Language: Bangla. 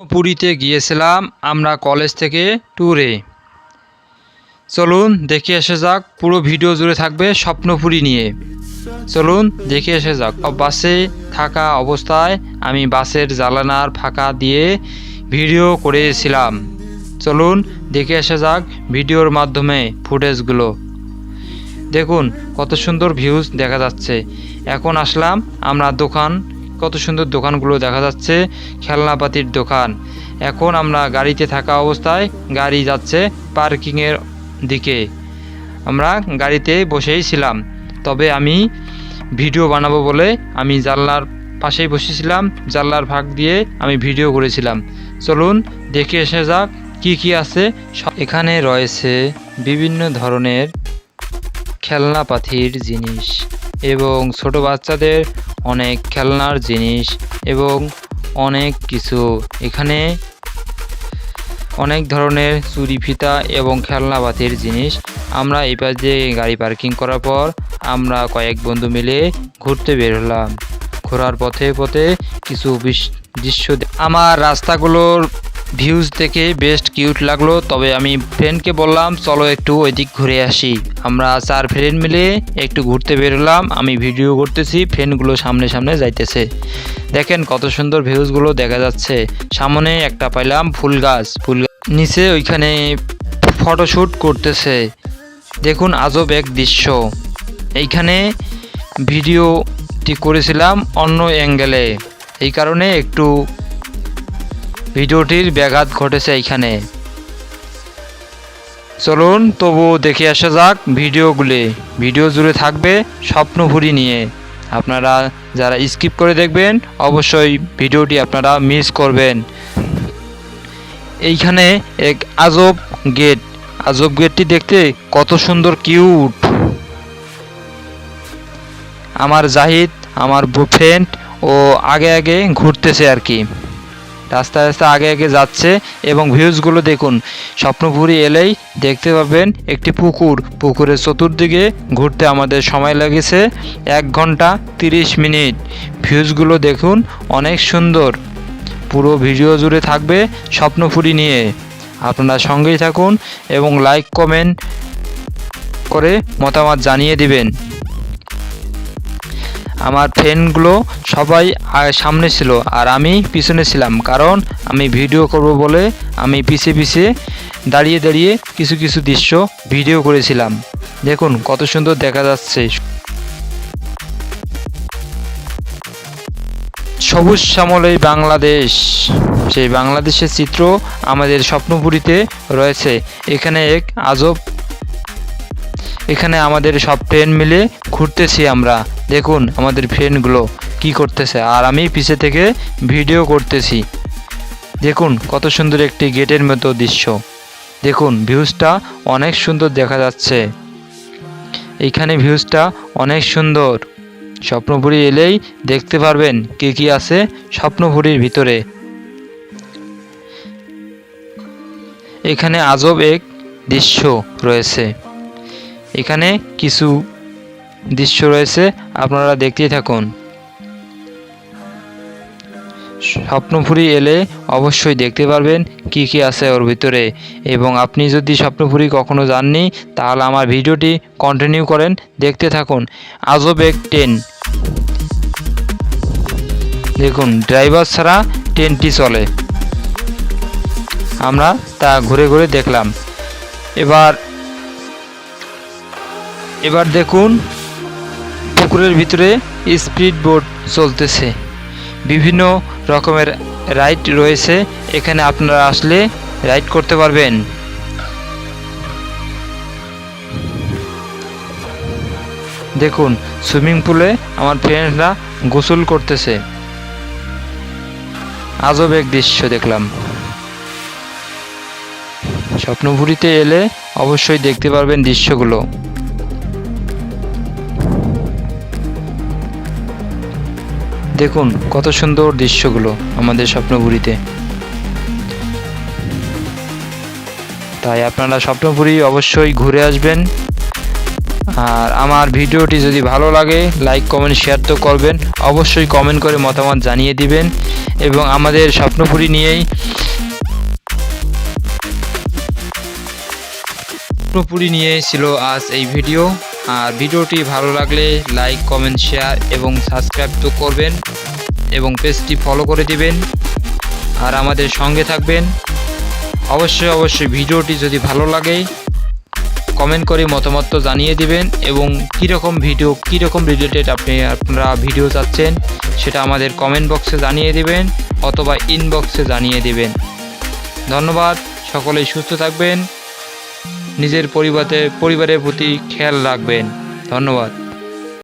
পুরীতে গিয়েছিলাম আমরা কলেজ থেকে ট্যুরে চলুন দেখে এসে যাক, পুরো ভিডিও জুড়ে থাকবে স্বপ্নপুরী নিয়ে। চলুন দেখে এসে যাক। বাসে থাকা অবস্থায় আমি বাসের জানালার ফাঁকা দিয়ে ভিডিও করেছিলাম। চলুন দেখে এসে যাক ভিডিওর মাধ্যমে ফুটেজগুলো। দেখুন কত সুন্দর ভিউজ দেখা যাচ্ছে। এখন আসলাম আমরা দোকান কত সুন্দর দোকানগুলো দেখা যাচ্ছে, খেলনাপাতির দোকান। এখন আমরা গাড়িতে থাকা অবস্থায় গাড়ি যাচ্ছে পার্কিংয়ের দিকে। আমরা গাড়িতে বসেই ছিলাম। তবে আমি ভিডিও বানাবো বলে আমি জানলার পাশেই বসেছিলাম, জানলার ভাগ দিয়ে আমি ভিডিও করেছিলাম। চলুন দেখে এসে যাক কি কি আছে। এখানে রয়েছে বিভিন্ন ধরনের খেলনাপাতির জিনিস। এবং ছোট বাচ্চাদের অনেক খেলনার জিনিস এবং অনেক কিছু। এখানে অনেক ধরনের চুরি, ফিতা এবং খেলনাপাতির জিনিস। আমরা এই পাশ দিয়ে গাড়ি পার্কিং করার পর আমরা কয়েক বন্ধু মিলে ঘুরতে বের হলাম। ঘোরার পথে পথে কিছু দৃশ্য আমার রাস্তাগুলোর ভিউজ দেখে বেস্ট কিউট লাগল, তবে আমি ফ্রেন্ডকে বললাম, চলো একটু ওইদিক ঘুরে আসি। আমরা চার ফ্রেন্ড মিলে একটু ঘুরতে বেরোলাম। আমি ভিডিও করতেছি, ফ্রেন্ডগুলো সামনে সামনে যাইতেছে। দেখেন কত সুন্দর ভিউজগুলো দেখা যাচ্ছে। সামনে একটা পাইলাম ফুল গাছ। ফুল নিচে ওইখানে ফটোশ্যুট করতেছে। দেখুন আজব এক দৃশ্য। এইখানে ভিডিওটি করেছিলাম অন্য অ্যাঙ্গেলে। এই কারণে একটু ভিডিওটির ব্যাঘাত ঘটেছে এইখানে। চলুন, তবু দেখে আসা যাক ভিডিওগুলি। ভিডিও জুড়ে থাকবে স্বপ্নভুরি নিয়ে। আপনারা যারা স্কিপ করে দেখবেন, অবশ্যই ভিডিওটি আপনারা মিস করবেন। এইখানে এক আজব গেট। আজব গেটটি দেখতে কত সুন্দর কিউট। আমার জাহিদ, আমার ফ্রেন্ড ও আগে আগে ঘুরতেছে আর কি। রাস্তায় রাস্তায় আগে আগে যাচ্ছে এবং ভিউজগুলো দেখুন। স্বপ্নপুরি এলেই দেখতে পাবেন একটি পুকুর। পুকুরের চতুর্দিকে ঘুরতে আমাদের সময় লেগেছে এক ঘণ্টা তিরিশ মিনিট। ভিউজগুলো দেখুন, অনেক সুন্দর। পুরো ভিডিও জুড়ে থাকবে স্বপ্নপুরি নিয়ে। আপনারা সঙ্গেই থাকুন এবং লাইক কমেন্ট করে মতামত জানিয়ে দিবেন। আমার ফ্রেন্ডগুলো সবাই সামনে ছিল আর আমি পিছনে ছিলাম। কারণ আমি ভিডিও করব বলে আমি পিছে পিছে দাঁড়িয়ে দাঁড়িয়ে কিছু কিছু দৃশ্য ভিডিও করেছিলাম। দেখুন কত সুন্দর দেখা যাচ্ছে। সবুজ শ্যামল এই বাংলাদেশ, সেই বাংলাদেশের চিত্র আমাদের স্বপ্নপুরীতে রয়েছে। এখানে এক আজব, এখানে আমাদের সব ট্রেন মিলে ঘুরতেছি আমরা। দেখুন আমাদের ফ্রেন্ডগুলো কি করতেছে। আর আমি পিছে থেকে ভিডিও করতেছি। দেখুন কত সুন্দর একটি গেটের মতো দৃশ্য। দেখুন ভিউজটা অনেক সুন্দর দেখা যাচ্ছে। এইখানে ভিউজটা অনেক সুন্দর। স্বপ্নপুরী এলেই দেখতে পারবেন কি কি আছে স্বপ্নপুরীর ভিতরে। এখানে আজব এক দৃশ্য রয়েছে। এখানে কিছু দৃশ্য রয়েছে, আপনারা দেখতেই থাকুন। স্বপ্নপুরী এলে অবশ্যই দেখতে পারবেন কি কি আছে ওর ভিতরে। এবং আপনি যদি স্বপ্নপুরী কখনো যাননি, তাহলে আমার ভিডিওটি কন্টিনিউ করেন, দেখতে থাকুন। আজব এক ট্রেন। দেখুন ড্রাইভার ছাড়া ট্রেনটি চলে। আমরা তা ঘুরে ঘুরে দেখলাম। এবার এবার দেখুন পুকুরের ভিতরে স্পিড বোট চলতেছে। বিভিন্ন রকমের রাইড রয়েছে। এখানে আপনারা আসলে রাইড করতে পারবেন। দেখুন, সুইমিং পুলে আমার ফ্রেন্ডরা গোসল করতেছে। আজব এক দৃশ্য দেখলাম। স্বপ্নপুরীতে এলে অবশ্যই দেখতে পারবেন দৃশ্যগুলো। দেখুন, কত সুন্দর দৃশ্যগুলো আমাদের স্বপ্নপুরীতে। তাই আপনারা স্বপ্নপুরী অবশ্যই ঘুরে আসবেন। আর আমার ভিডিওটি যদি ভালো লাগে, লাইক, কমেন্ট, শেয়ার তো করবেন। অবশ্যই কমেন্ট করে মতামত জানিয়ে দিবেন এবং আমাদের স্বপ্নপুরি নিয়েই স্বপ্নপুরি নিয়ে ছিল আজ এই ভিডিও। আর ভিডিওটি ভালো লাগলে লাইক, কমেন্ট, শেয়ার এবং সাবস্ক্রাইব তো করবেন এবং পেজটি ফলো করে দিবেন। আর আমাদের সঙ্গে থাকবেন। অবশ্যই অবশ্যই ভিডিওটি যদি ভালো লাগে, কমেন্ট করে মতামত জানিয়ে দিবেন এবং কীরকম ভিডিও, কীরকম রিলেটেড আপনি, আপনারা ভিডিও চাচ্ছেন সেটা আমাদের কমেন্ট বক্সে জানিয়ে দিবেন অথবা ইনবক্সে জানিয়ে দিবেন। ধন্যবাদ, সকলেই সুস্থ থাকবেন। নিজের পরিবারে পরিবারের প্রতি খেয়াল রাখবেন। ধন্যবাদ।